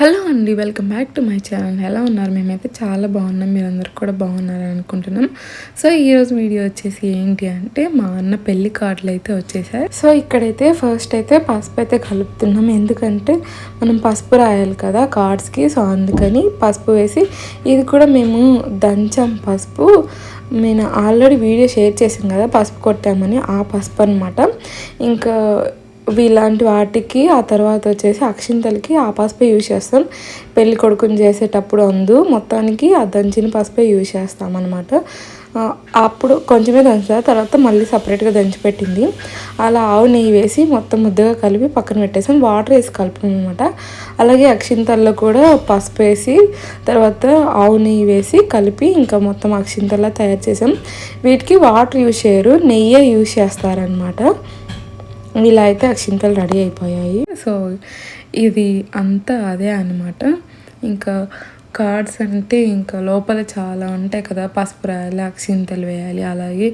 Hello అండి welcome back to my channel. ఎలా ఉన్నారు? మేమైతే చాలా బాగున్నాం. మీరందరూ కూడా బాగున్నారు అనుకుంటున్నాం. సో ఈరోజు వీడియో వచ్చేసి ఏంటి అంటే మా అన్న పెళ్ళి కార్డులు అయితే వచ్చేసాయి. సో ఇక్కడైతే ఫస్ట్ అయితే పసుపు అయితే కలుపుతున్నాం. ఎందుకంటే మనం పసుపు రాయాలి కదా కార్డ్స్కి. సో అందుకని పసుపు వేసి ఇది కూడా మేము దంచాం పసుపు. నేను ఆల్రెడీ వీడియో షేర్ చేసాం కదా పసుపు కొట్టామని. ఆ పసుపు అనమాట ఇంకా ఇలాంటి వాటికి ఆ తర్వాత వచ్చేసి అక్షింతలకి ఆ పసుపే యూజ్ చేస్తాం. పెళ్ళి కొడుకుని చేసేటప్పుడు అందు మొత్తానికి ఆ దంచిన పసుపే యూజ్ చేస్తాం అనమాట అప్పుడు కొంచెమే దంచుతా తర్వాత మళ్ళీ సపరేట్గా దంచిపెట్టింది అలా ఆవు నెయ్యి వేసి మొత్తం ముద్దగా కలిపి పక్కన పెట్టేసాం. వాటర్ వేసి కలిపాం అనమాట అలాగే అక్షింతల్లో కూడా పసుపు వేసి తర్వాత ఆవు నెయ్యి వేసి కలిపి ఇంకా మొత్తం అక్షింతల్లా తయారు చేసాం. వీటికి వాటర్ యూజ్ చేయరు నెయ్యే యూజ్ చేస్తారనమాట ఇలా అయితే అక్షింతలు రెడీ అయిపోయాయి. సో ఇది అంతా అదే అనమాట ఇంకా కార్డ్స్ అంటే ఇంకా లోపల చాలా ఉంటాయి కదా పసుపు రాయాలి అక్షింతలు వేయాలి అలాగే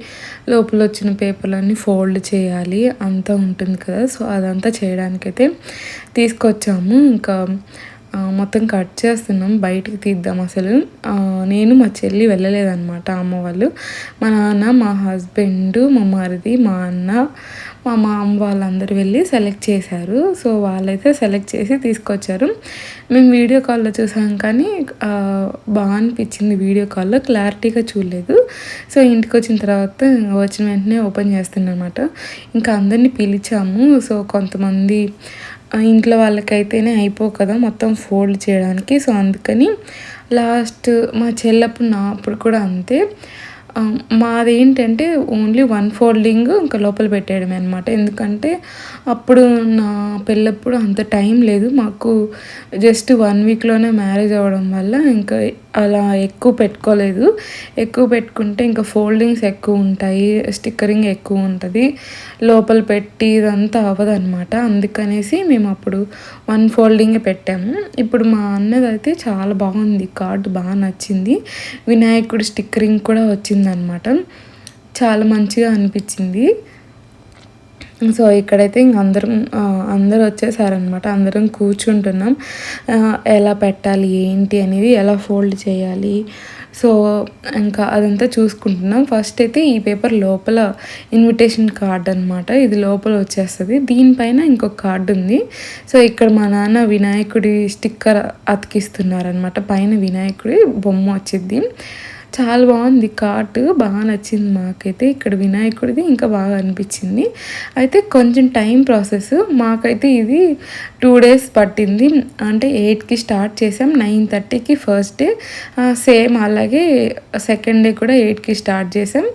లోపల వచ్చిన పేపర్లన్నీ ఫోల్డ్ చేయాలి అంతా ఉంటుంది కదా. సో అదంతా చేయడానికైతే తీసుకొచ్చాము. ఇంకా మొత్తం కట్ చేస్తున్నాం బయటికి తీద్దాం అసలు. నేను మా చెల్లి వెళ్ళలేదన్నమాట అమ్మ వాళ్ళు. మా నాన్న మా హస్బెండ్ మా మరిది మా అన్న మా మామ వాళ్ళందరూ వెళ్ళి సెలెక్ట్ చేశారు. సో వాళ్ళైతే సెలెక్ట్ చేసి తీసుకొచ్చారు. మేము వీడియో కాల్లో చూసాం కానీ బాగా అనిపించింది వీడియో కాల్లో. క్లారిటీగా చూడలేదు. సో ఇంటికి వచ్చిన తర్వాత వచ్చిన వెంటనే ఓపెన్ చేస్తున్నాను అనమాట ఇంకా అందరినీ పిలిచాము. సో కొంతమంది ఇంట్లో వాళ్ళకైతేనే అయిపో కదా మొత్తం ఫోల్డ్ చేయడానికి. సో అందుకని లాస్ట్ మా చెల్లప్పుడు నా అప్పుడు కూడా అంతే. మాది ఏంటంటే ఓన్లీ వన్ ఫోల్డింగ్ ఇంకా లోపల పెట్టేయడమే అనమాట ఎందుకంటే అప్పుడు నా పెళ్ళప్పుడు అంత టైం లేదు. మాకు జస్ట్ వన్ వీక్లోనే మ్యారేజ్ అవ్వడం వల్ల ఇంకా అలా ఎక్కువ పెట్టుకోలేదు. ఎక్కువ పెట్టుకుంటే ఇంకా ఫోల్డింగ్స్ ఎక్కువ ఉంటాయి స్టిక్కరింగ్ ఎక్కువ ఉంటుంది. లోపల పెట్టి ఇదంతా అవ్వదనమాట అందుకనేసి మేము అప్పుడు వన్ ఫోల్డింగే పెట్టాము. ఇప్పుడు మా అన్నది అయితే చాలా బాగుంది. కార్డు బాగా నచ్చింది. వినాయకుడు స్టిక్కరింగ్ కూడా వచ్చిందనమాట చాలా మంచిగా అనిపించింది. సో ఇక్కడైతే ఇంక అందరం అందరూ వచ్చేసారనమాట అందరం కూర్చుంటున్నాం. ఎలా పెట్టాలి ఏంటి అనేది ఎలా ఫోల్డ్ చేయాలి. సో ఇంకా అదంతా చూసుకుంటున్నాం. ఫస్ట్ అయితే ఈ పేపర్ లోపల ఇన్విటేషన్ కార్డ్ అనమాట ఇది లోపల వచ్చేస్తుంది. దీనిపైన ఇంకొక కార్డు ఉంది. సో ఇక్కడ మా నాన్న వినాయకుడి స్టిక్కర్ అతికిస్తున్నారనమాట పైన వినాయకుడి బొమ్మ వచ్చింది. చాలా బాగుంది. కార్ట్ బాగా నచ్చింది మాకైతే. ఇక్కడ వినాయకుడిది ఇంకా బాగా అనిపించింది. అయితే కొంచెం టైం ప్రాసెస్. మాకైతే ఇది టూ డేస్ పట్టింది. అంటే ఎయిట్కి స్టార్ట్ చేసాం. నైన్ థర్టీకి ఫస్ట్ డే. సేమ్ అలాగే సెకండ్ డే కూడా ఎయిట్కి స్టార్ట్ చేసాం.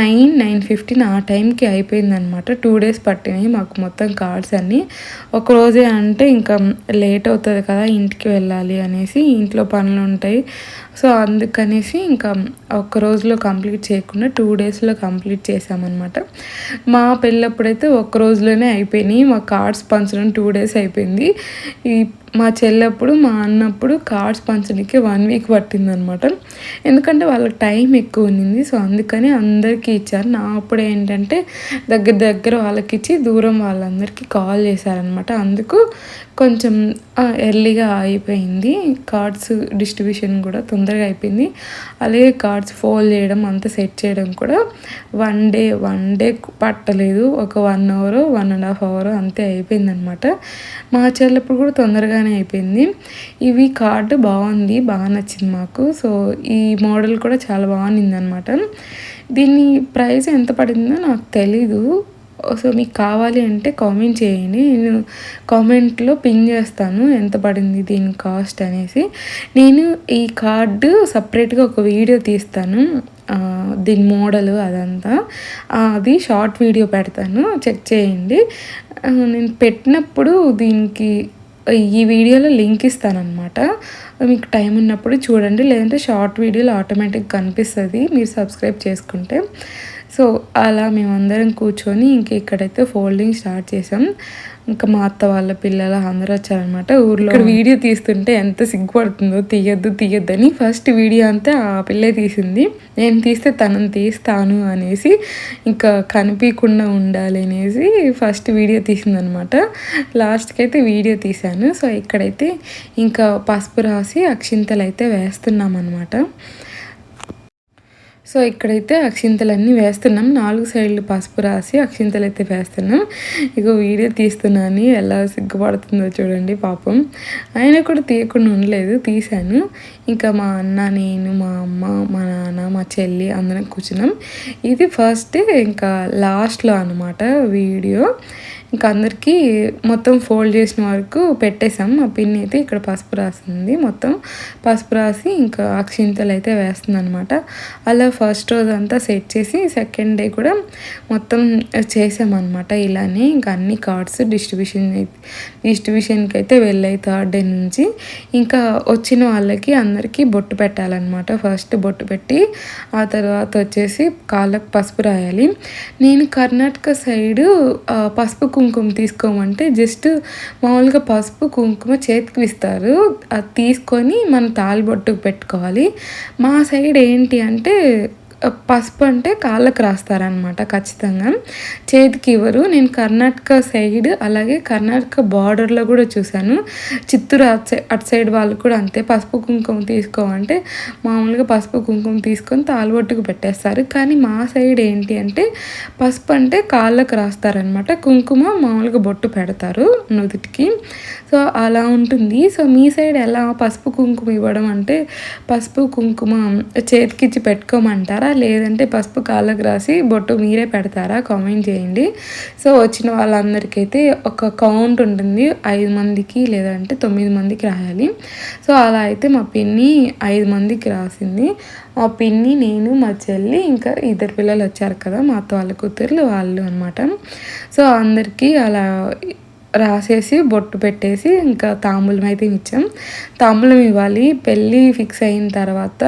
నైన్ నైన్ ఫిఫ్టీన్ ఆ టైంకి అయిపోయింది అనమాట టూ డేస్ పట్టినాయి మాకు మొత్తం కార్డ్స్ అన్నీ. ఒకరోజే అంటే ఇంకా లేట్ అవుతుంది కదా ఇంటికి వెళ్ళాలి అనేసి ఇంట్లో పనులు ఉంటాయి. సో అందుకనేసి ఇంకా ఒక్క రోజులో కంప్లీట్ చేయకుండా టూ డేస్లో కంప్లీట్ చేసామన్నమాట మా పెళ్ళప్పుడైతే ఒక్క రోజులోనే అయిపోయినాయి. మా కార్డ్స్ పంచడం టూ డేస్ అయిపోయింది. ఈ మా చెల్లప్పుడు మా అన్నప్పుడు కార్డ్స్ పంచడానికి వన్ వీక్ పట్టిందనమాట. ఎందుకంటే వాళ్ళకి టైం ఎక్కువ ఉన్నింది. సో అందుకని అందరికీ ఇచ్చారు. నా అప్పుడు ఏంటంటే దగ్గర దగ్గర వాళ్ళకి ఇచ్చి దూరం వాళ్ళందరికీ కాల్ చేశారనమాట. అందుకు కొంచెం ఎర్లీగా అయిపోయింది. కార్డ్స్ డిస్ట్రిబ్యూషన్ కూడా తొందరగా అయిపోయింది. అలాగే కార్డ్స్ ఫోల్డ్ చేయడం అంతా సెట్ చేయడం కూడా వన్ డే వన్ డే పట్టలేదు. ఒక one hour one and half hour అంతే అయిపోయిందనమాట. మా చెల్లప్పుడు కూడా తొందరగా తొందరగానే అయిపోయింది. ఇవి కార్డు బాగుంది బాగా నచ్చింది మాకు. సో ఈ మోడల్ కూడా చాలా బాగుంది అనమాట దీని ప్రైస్ ఎంత పడిందో నాకు తెలీదు. సో మీకు కావాలి అంటే కామెంట్ చేయండి. నేను కామెంట్లో పిన్ చేస్తాను ఎంత పడింది దీని కాస్ట్ అనేసి. నేను ఈ కార్డు సపరేట్గా ఒక వీడియో తీస్తాను. దీని మోడల్ అదంతా. అది షార్ట్ వీడియో పెడతాను. చెక్ చేయండి. నేను పెట్టినప్పుడు దీనికి ఈ వీడియోలో లింక్ ఇస్తానమాట మీకు టైం ఉన్నప్పుడు చూడండి లేదంటే షార్ట్ వీడియోలు ఆటోమేటిక్ కనిపిస్తుంది మీరు సబ్స్క్రైబ్ చేసుకుంటే. సో అలా మేమందరం కూర్చొని ఇంక ఇక్కడైతే ఫోల్డింగ్ స్టార్ట్ చేసాం. ఇంకా మా అత్త వాళ్ళ పిల్లలు అందరూ వచ్చారనమాట ఊర్లో ఇక్కడ వీడియో తీస్తుంటే ఎంత సిగ్గుపడుతుందో తీయద్దు తీయద్దని ఫస్ట్ వీడియో అంతా ఆ పిల్లే తీసింది. నేను తీస్తే తనని తీస్తాను అనేసి ఇంకా కనిపించకుండా ఉండాలి అనేసి ఫస్ట్ వీడియో తీసిందనమాట లాస్ట్కి అయితే వీడియో తీశాను. సో ఇక్కడైతే ఇంకా పసుపు రాసి అక్షింతలు అయితే వేస్తున్నాం అనమాట సో ఇక్కడైతే అక్షింతలన్నీ వేస్తున్నాం. నాలుగు సైడ్లు పసుపు రాసి అక్షింతలు అయితే వేస్తున్నాం. ఇక వీడియో తీస్తున్నాను. ఎలా సిగ్గుపడుతుందో చూడండి పాపం. ఆయన కూడా తీయకుండా ఉండలేదు. తీశాను. ఇంకా మా అన్న నేను మా అమ్మ మా నాన్న మా చెల్లి అందరం కూర్చున్నాం. ఇది ఫస్ట్ ఇంకా లాస్ట్లో అనమాట వీడియో. ఇంకా అందరికీ మొత్తం ఫోల్డ్ చేసిన వరకు పెట్టేసాం మా పిన్ని అయితే ఇక్కడ పసుపు రాసింది. మొత్తం పసుపు రాసి ఇంకా అక్షింతలు అయితే వేస్తుంది అనమాట అలా ఫస్ట్ రోజు అంతా సెట్ చేసి సెకండ్ డే కూడా మొత్తం చేసామన్నమాట ఇలానే. ఇంకా అన్ని కార్డ్స్ డిస్ట్రిబ్యూషన్ డిస్ట్రిబ్యూషన్కి అయితే వెళ్ళాయి థర్డ్ డే నుంచి. ఇంకా వచ్చిన వాళ్ళకి అందరికీ బొట్టు పెట్టాలన్నమాట. ఫస్ట్ బొట్టు పెట్టి ఆ తర్వాత వచ్చేసి కాళ్ళకు పసుపు రాయాలి. నేను కర్ణాటక సైడు పసుపు కుంకుమ తీసుకోమంటే జస్ట్ మామూలుగా పసుపు కుంకుమ చేతికి ఇస్తారు. అది తీసుకొని మనం తాలిబొట్టుకు పెట్టుకోవాలి. మా సైడ్ ఏంటి అంటే పసుపు అంటే కాళ్ళకు రాస్తారనమాట ఖచ్చితంగా. చేతికి ఇవ్వరు. నేను కర్ణాటక సైడ్ అలాగే కర్ణాటక బార్డర్లో కూడా చూశాను. చిత్తూరు అటు సైడ్ అటు సైడ్ వాళ్ళు కూడా అంతే పసుపు కుంకుమ తీసుకోమంటే మామూలుగా పసుపు కుంకుమ తీసుకొని తాలుబొట్టుకు పెట్టేస్తారు. కానీ మా సైడ్ ఏంటి అంటే పసుపు అంటే కాళ్ళకు రాస్తారనమాట కుంకుమ మామూలుగా బొట్టు పెడతారు నుదుటికి. సో అలా ఉంటుంది. సో మీ సైడ్ ఎలా పసుపు కుంకుమ ఇవ్వడం అంటే పసుపు కుంకుమ చేతికిచ్చి పెట్టుకోమంటారా? లేదంటే పసుపు కాళ్ళకు రాసి బొట్టు మీరే పెడతారా? కామెంట్ చేయండి. సో వచ్చిన వాళ్ళందరికైతే ఒక కౌంట్ ఉంటుంది. ఐదు మందికి లేదంటే తొమ్మిది మందికి రాయాలి. సో అలా అయితే మా పిన్ని ఐదు మందికి రాసింది. మా పిన్ని నేను మా చెల్లి ఇంకా ఇద్దరు పిల్లలు వచ్చారు కదా మా అత్త వాళ్ళ కూతుర్లు వాళ్ళు అనమాట సో అందరికీ అలా రాసేసి బొట్టు పెట్టేసి ఇంకా తాంబూలం అయితే ఇచ్చాం. తాంబూలం ఇవ్వాలి. పెళ్ళి ఫిక్స్ అయిన తర్వాత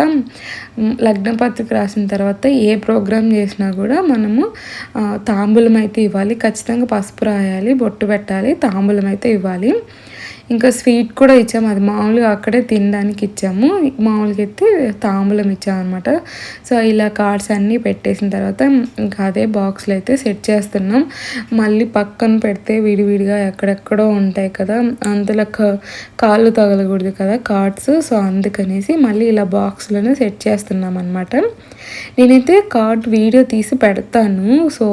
లగ్న పత్రిక రాసిన తర్వాత ఏ ప్రోగ్రామ్ చేసినా కూడా మనము తాంబూలం అయితే ఇవ్వాలి. ఖచ్చితంగా పసుపు రాయాలి బొట్టు పెట్టాలి తాంబూలం అయితే ఇవ్వాలి. ఇంకా స్వీట్ కూడా ఇచ్చాము. అది మామూలుగా అక్కడే తినడానికి ఇచ్చాము. మామూలుగా అయితే తాంబూలం ఇచ్చామన్నమాట. సో ఇలా కార్డ్స్ అన్నీ పెట్టేసిన తర్వాత ఇంకా అదే బాక్స్లో అయితే సెట్ చేస్తున్నాం. మళ్ళీ పక్కన పెడితే విడివిడిగా ఎక్కడెక్కడో ఉంటాయి కదా అందులో కాళ్ళు తగలకూడదు కదా కార్డ్స్. సో అందుకనేసి మళ్ళీ ఇలా బాక్స్లోనే సెట్ చేస్తున్నాం అనమాట నేనైతే కార్డ్ వీడియో తీసి పెడతాను. సో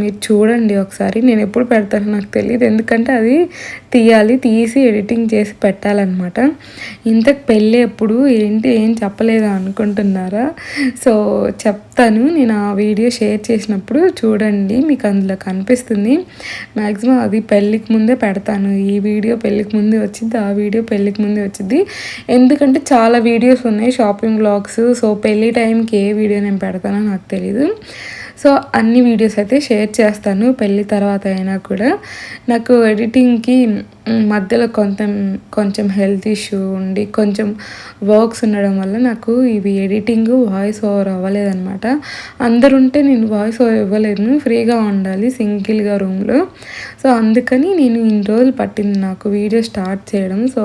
మీరు చూడండి ఒకసారి. నేను ఎప్పుడు పెడతానో నాకు తెలియదు ఎందుకంటే అది తీయాలి తీసి ఎడిటింగ్ చేసి పెట్టాలన్నమాట. ఇంతకు పెళ్ళి ఎప్పుడు ఏంటి ఏం చెప్పలేదా అనుకుంటున్నారా? సో చెప్తాను. నేను ఆ వీడియో షేర్ చేసినప్పుడు చూడండి మీకు అందులో కనిపిస్తుంది. మ్యాక్సిమం అది పెళ్ళికి ముందే పెడతాను. ఈ వీడియో పెళ్ళికి ముందే వచ్చింది ఆ వీడియో పెళ్ళికి ముందే వచ్చింది ఎందుకంటే చాలా వీడియోస్ ఉన్నాయి షాపింగ్ బ్లాగ్స్ సో పెళ్ళి టైంకి ఏ వీడియో నేను పెడతానో నాకు తెలీదు. సో అన్ని వీడియోస్ అయితే షేర్ చేస్తాను పెళ్ళి తర్వాత అయినా కూడా. నాకు ఎడిటింగ్కి మధ్యలో కొంత కొంచెం హెల్త్ ఇష్యూ ఉండి కొంచెం వర్క్స్ ఉండడం వల్ల నాకు ఇవి ఎడిటింగ్ వాయిస్ ఓవర్ అవ్వలేదన్నమాట. అందరుంటే నేను వాయిస్ ఓవర్ ఇవ్వలేను ఫ్రీగా ఉండాలి సింగిల్గా రూమ్లో. సో అందుకని నేను ఇన్ని రోజులు పట్టింది నాకు వీడియో స్టార్ట్ చేయడం. సో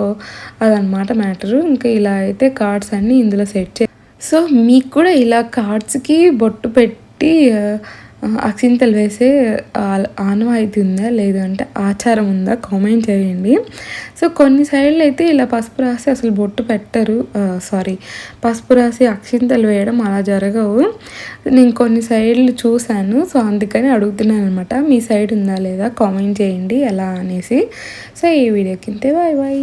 అదనమాట మ్యాటరు. ఇంకా ఇలా అయితే కార్డ్స్ అన్నీ ఇందులో సెట్ చే సో మీకు కూడా ఇలా కార్డ్స్కి బొట్టు పెట్టి కాబట్టి అక్షింతలు వేసే ఆనవాయితీ ఉందా? లేదంటే ఆచారం ఉందా? కామెంట్ చేయండి. సో కొన్ని సైడ్లు అయితే ఇలా పసుపు రాసి అసలు బొట్టు పెట్టరు. సారీ పసుపు రాసి అక్షింతలు వేయడం అలా జరగవు. నేను కొన్ని సైడ్లు చూశాను. సో అందుకని అడుగుతున్నాను అనమాట మీ సైడ్ ఉందా లేదా? కామెంట్ చేయండి ఎలా అనేసి. సో ఈ వీడియో కింద బాయ్ బాయ్.